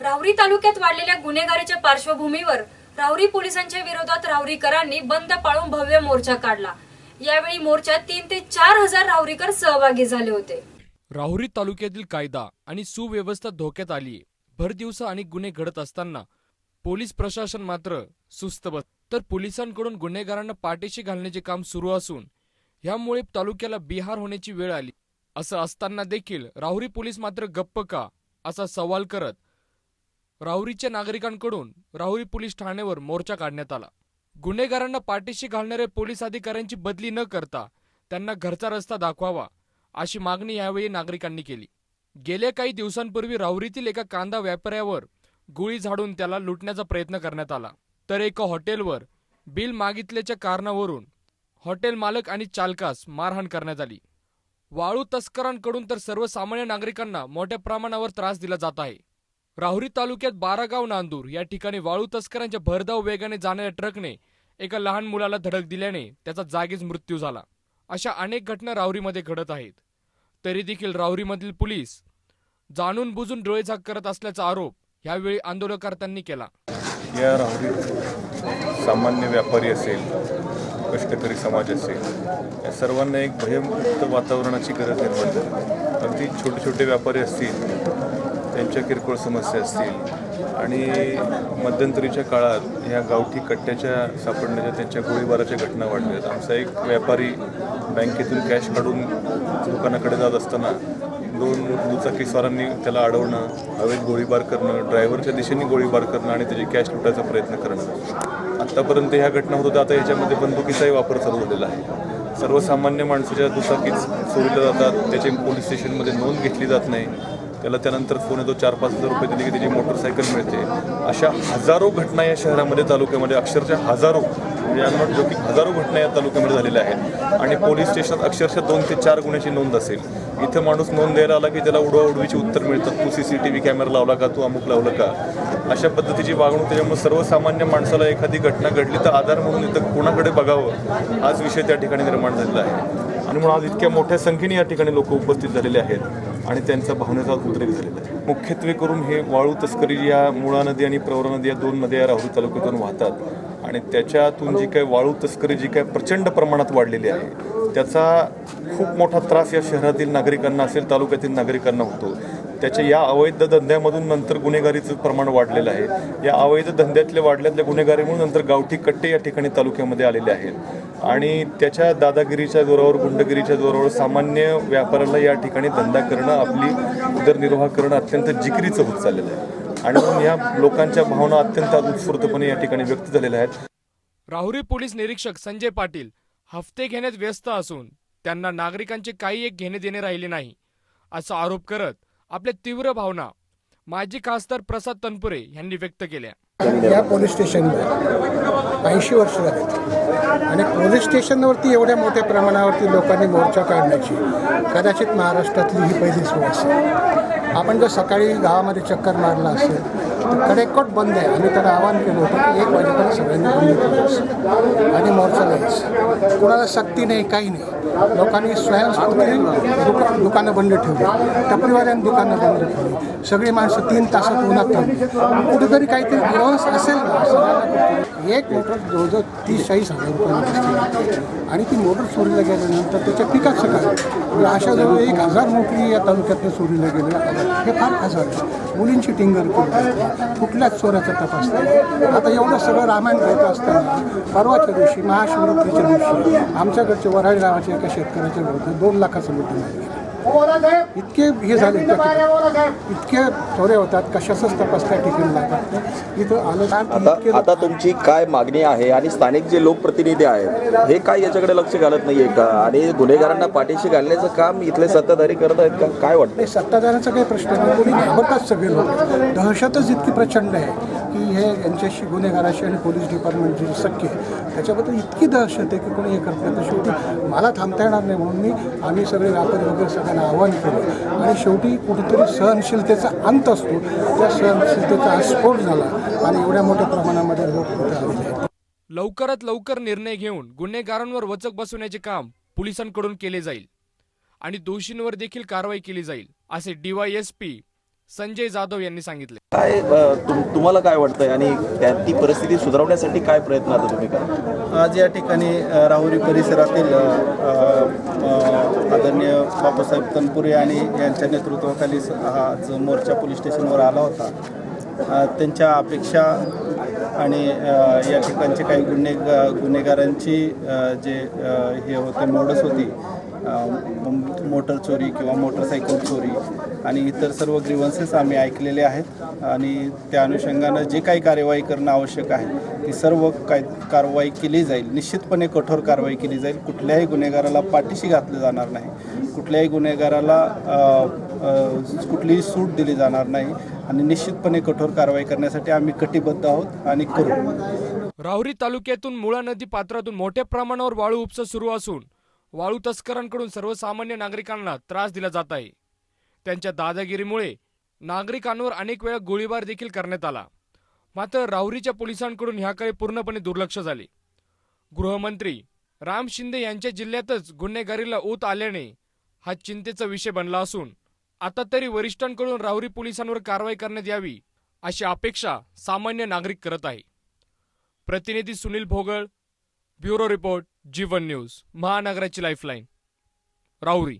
राहुरी तालुक्यात वाढलेल्या गुन्हेगारीच्या पार्श्वभूमीवर राहुरी पोलिसांच्या विरोधात राहुरीकरांनी बंद पाळून भव्य मोर्चा काढला. यावेळी मोर्चात तीन ते चार हजार राहुरीकर सहभागी झाले होते. राहुरी तालुक्यातील कायदा आणि सुव्यवस्था धोक्यात आली. भर दिवसा अनेक गुन्हे घडत असताना पोलीस प्रशासन मात्र सुस्त बस तर पोलिसांकडून गुन्हेगारांना पाठीशी घालण्याचे काम सुरू असून ह्यामुळे तालुक्याला बिहार होण्याची वेळ आली. असं असताना देखील राहुरी पोलीस मात्र गप्प का असा सवाल करत राहुरीच्या नागरिकांकडून राहुरी पोलीस ठाण्यावर मोर्चा काढण्यात आला. गुन्हेगारांना पाठीशी घालणाऱ्या पोलीस अधिकाऱ्यांची बदली न करता त्यांना घरचा रस्ता दाखवावा अशी मागणी यावेळी नागरिकांनी केली. गेल्या काही दिवसांपूर्वी राहुरीतील एका कांदा व्यापाऱ्यावर गोळी झाडून त्याला लुटण्याचा प्रयत्न करण्यात आला. तर एका हॉटेलवर बिल मागितल्याच्या कारणावरून हॉटेल मालक आणि चालकास मारहाण करण्यात आली. वाळू तस्करांकडून तर सर्वसामान्य नागरिकांना मोठ्या प्रमाणावर त्रास दिला जात आहे. राहुरी तालुक्यात बारागाव नांदूर या ठिकाणी वाळू तस्करांच्या भरधाव वेगाने जाणाऱ्या ट्रकने एका लहान मुलाला धडक दिल्याने त्याचा जागीच मृत्यू झाला. अशा अनेक घटना राहुरीमध्ये घडत आहेत. तरी देखील राहुरीमधील पोलीस जाणून बुजून डोळेझाक करत असल्याचा आरोप यावेळी आंदोलनकर्त्यांनी केला. या राहुरी सामान्य व्यापारी असेल कष्टकरी समाज असेल या सर्वांना एक भयमुक्त वातावरणाची गरज निर्माण झाली अगदी छोटे छोटे व्यापारी असतील त्यांच्या किरकोळ समस्या असतील आणि मध्यंतरीच्या काळात ह्या गावठी कट्ट्याच्या सापडण्याच्या त्यांच्या गोळीबाराच्या घटना वाढल्यात. आमचा एक व्यापारी बँकेतून कॅश काढून दुकानाकडे जात असताना दोन दुचाकीस्वारांनी त्याला अडवणं हवेत गोळीबार करणं ड्रायव्हरच्या दिशेने गोळीबार करणं आणि त्याची कॅश लुटायचा प्रयत्न करणं. आत्तापर्यंत ह्या घटना होत होत्या. आता याच्यामध्ये बंदुकीचाही वापर चालू झालेला आहे. सर्वसामान्य माणसाच्या दुचाकीच चोरीला जातात. त्याची पोलीस स्टेशनमध्ये नोंद घेतली जात नाही. त्याला त्यानंतर फोन येतो चार पाच हजार रुपये दिले की त्याची मोटरसायकल मिळते. अशा हजारो घटना या शहरामध्ये तालुक्यामध्ये अक्षरशः हजारो म्हणजे I'm not हजारो घटना या तालुक्यामध्ये झालेल्या आहेत. आणि पोलीस स्टेशनात अक्षरशः दोन ते चार गुन्ह्याची नोंद असेल. इथं माणूस नोंद द्यायला आला की त्याला उडवा उडवीची उत्तर मिळतात. तू C C T V camera लावला का? तू अमुक लावलं का? अशा पद्धतीची वागणूक त्याच्यामुळे सर्वसामान्य माणसाला एखादी घटना घडली तर आधार म्हणून इथं कोणाकडे बघावं? हाच विषय त्या ठिकाणी निर्माण झालेला आहे. आणि म्हणून आज इतक्या मोठ्या संख्येने या ठिकाणी लोक उपस्थित झालेले आहेत. आणि त्यांचा भावनेचा उद्रेक झालेला आहे. मुख्यत्वे करून हे वाळू तस्करी या मुळा नदी आणि प्रवरा नदी या दोन नद्या या राहुरी तालुक्यातून वाहतात. आणि त्याच्यातून जी काय वाळू तस्करी जी काय प्रचंड प्रमाणात वाढलेली आहे त्याचा खूप मोठा त्रास या शहरातील नागरिकांना असेल तालुक्यातील नागरिकांना होतो. त्याच्या या अवैध धंद्यामधून नंतर गुन्हेगारीचं प्रमाण वाढलेलं आहे. या अवैध धंद्यातल्या वाढल्यातल्या गुन्हेगारीमुळे नंतर गावठी कट्टे या ठिकाणी तालुक्यामध्ये आलेले आहेत. आणि त्याच्या दादागिरीच्या जोरावर गुंडगिरीच्या जोरावर सामान्य व्यापाऱ्याला या ठिकाणी धंदा करणं आपली उदरनिर्वाह करणं अत्यंत जिकिरीचं होत चाललेलं आहे. आणि म्हणून या लोकांच्या भावना अत्यंत उत्स्फूर्तपणे या ठिकाणी व्यक्त झालेल्या आहेत. राहुरी पोलीस निरीक्षक संजय पाटील हफ्ते घेण्यात व्यस्त असून त्यांना नागरिकांचे काही एक घेणे देणे राहिले नाही असा आरोप करत आपल्या तीव्र भावना. माजी खासदार प्रसाद तनपुरे यांनी व्यक्त केल्या. या पोलीस स्टेशनला ऐंशी वर्ष झाली. आणि पोलीस स्टेशनवरती एवढ्या मोठ्या प्रमाणावरती लोकांनी मोर्चा काढण्याची कदाचित महाराष्ट्रातली ही पहिली सोय असेल. आपण जर सकाळी गावामध्ये चक्कर मारला असेल कडेकोट बंद आहे. आम्ही त्याला आवाहन केलं होतं की एक वाजेपर्यंत सगळ्यांनी बंद आणि मोर्चा जायचं कुणाला सक्ती नाही काही नाही. लोकांनी स्वयंस्फूर्तीने दुका दुकानं बंद ठेवली. टपरीवाल्यांनी दुकानं बंद ठेवली. सगळी माणसं तीन तासात उन्हात थांबली. कुठेतरी काहीतरी ग्रहस असेल ना एक मोटर जवळजवळ तीस चाळीस हजार रुपये आणि ती मोटर चोरीला गेल्यानंतर त्याच्या पिकाचं काय? अशा जवळ एक हजार मोटरी या तालुक्यातनं चोरीला गेलेल्या हे फार हजार आहे. मुलींची टिंगर केली. कुठल्याच चोराचा तपास नाही. आता एवढं सगळं रामायण करत असताना परवाच्या दिवशी महाशिवरात्रीच्या दिवशी आमच्याकडचे वराडी गावाच्या एका शेतकऱ्याच्या विरुद्ध दोन लाखाचं लुटून इतके हे झाले इतके चोऱ्या होतात कशाचाच तपास त्या ठिकाणी लागत नाही. इथं आलं आता तुमची काय मागणी आहे आणि स्थानिक जे लोकप्रतिनिधी आहेत हे काय याच्याकडे लक्ष घालत नाहीये का? आणि गुन्हेगारांना पाठीशी घालण्याचं काम इथले सत्ताधारी करत आहेत का? काय वाटतं? सत्ताधाऱ्यांचा काही प्रश्न नाही. कोणी घाबरतात सगळे लोक. दहशतच इतकी प्रचंड आहे की हे यांच्याशी गुन्हेगाराशी आणि पोलीस डिपार्टमेंटची जी सख्य आहे त्याच्याबद्दल इतकी दहशत आहे की कोणी हे करत नाही. शेवटी मला थांबता येणार नाही म्हणून मी आम्ही सगळे व्यापारी वगैरे सगळ्यांना आवाहन केलं. आणि शेवटी कुठेतरी सहनशीलतेचा अंत असतो. त्या सहनशीलतेचा स्फोट झाला आणि एवढ्या मोठ्या प्रमाणामध्ये लोक आलेले लवकरात लवकर निर्णय घेऊन गुन्हेगारांवर वचक बसवण्याचे काम पोलिसांकडून केले जाईल. आणि दोषींवर देखील कारवाई केली जाईल असे डीवायएसपी संजय जाधव यांनी सांगितले. काय तुम- तुम्हाला काय वाटतंय आणि त्या ती परिस्थिती सुधारवण्यासाठी काय प्रयत्न आता तुम्ही करा आज या ठिकाणी राहुरी परिसरातील आदरणीय बापूसाहेब तनपुरे आणि यांच्या नेतृत्वाखाली हा जो मोर्चा पोलीस स्टेशनवर आला होता त्यांच्या अपेक्षा आणि या ठिकाणचे काही गुन्हे गुन्हेगारांची जे हे होते मोडस होती मोटर चोरी किंवा मोटरसायकल चोरी आणि इतर सर्व ग्रीवन्सेस आम्ही ऐकलेले आहेत. आणि त्या अनुषंगानं जे काही कार्यवाही करणं आवश्यक आहे ती सर्व काय कारवाई केली जाईल. निश्चितपणे कठोर कारवाई केली जाईल. कुठल्याही गुन्हेगाराला पाठीशी घातलं जाणार नाही. कुठल्याही गुन्हेगाराला कुठलीही सूट दिली जाणार नाही. आणि निश्चितपणे कठोर कारवाई करण्यासाठी आम्ही कटिबद्ध आहोत आणि करू. राहुरी तालुक्यातून मुळा नदी पात्रातून मोठ्या प्रमाणावर वाळू उपसा सुरू असून वाळू तस्करांकडून सर्वसामान्य नागरिकांना त्रास दिला जात आहे. त्यांच्या दादागिरीमुळे नागरिकांवर अनेक वेळा गोळीबार देखील करण्यात आला. मात्र राहुरीच्या पोलिसांकडून ह्याकडे पूर्णपणे दुर्लक्ष झाले. गृहमंत्री राम शिंदे यांच्या जिल्ह्यातच गुन्हेगारीला ऊत आल्याने हा चिंतेचा विषय बनला असून आता तरी वरिष्ठांकडून राहुरी पोलिसांवर कारवाई करण्यात यावी अशी अपेक्षा सामान्य नागरिक करत आहे. प्रतिनिधी Sunil Bhogal bureau report Jeevan news महानगराची lifeline Rahuri